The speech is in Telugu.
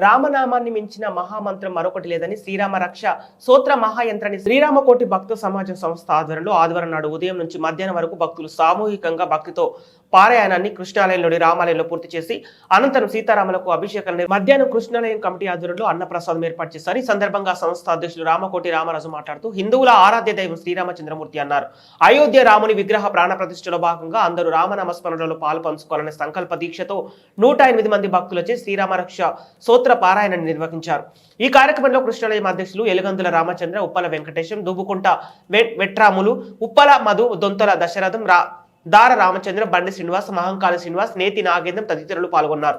రామనామాన్ని మించిన మహామంత్రం మరొకటి లేదని శ్రీరామ రక్ష సూత్ర మహాయంత్రాన్ని శ్రీరామకోటి భక్త సమాజం సంస్థ ఆధ్వర్యంలో ఆదివారం నాడు ఉదయం నుంచి మధ్యాహ్నం వరకు భక్తులు సామూహికంగా భక్తితో పారాయణాన్ని కృష్ణాలయంలోని రామాలయంలో పూర్తి చేసి అనంతరం సీతారాములకు అభిషేకాన్ని మధ్యాహ్నం కృష్ణాలయం కమిటీ ఆధ్వర్యంలో అన్నప్రసాదం ఏర్పాటు చేశారు. ఈ సందర్భంగా సంస్థ అధ్యక్షులు రామకోటి రామరాజు మాట్లాడుతూ హిందువుల ఆరాధ్య దైవం శ్రీరామచంద్రమూర్తి అన్నారు. అయోధ్య రాముని విగ్రహ ప్రాణ ప్రతిష్టలో భాగంగా అందరూ రామనామస్మరణలో పాలు పంచుకోవాలనే సంకల్ప దీక్షతో నూట ఎనిమిది మంది భక్తులచే శ్రీరామరక్ష సూత్ర పారాయణాన్ని నిర్వహించారు. ఈ కార్యక్రమంలో కృష్ణాలయం అధ్యక్షులు ఎలుగందుల రామచంద్ర ఉప్పల వెంకటేశం దుబ్బుకుంట వెట్రాములు ఉప్పల మధు దొంతల దశరథం రా దార రామచంద్ర బండి శ్రీనివాస్ మహంకాళ శ్రీనివాస్ నేతి నాగేంద్రం తదితరులు పాల్గొన్నారు.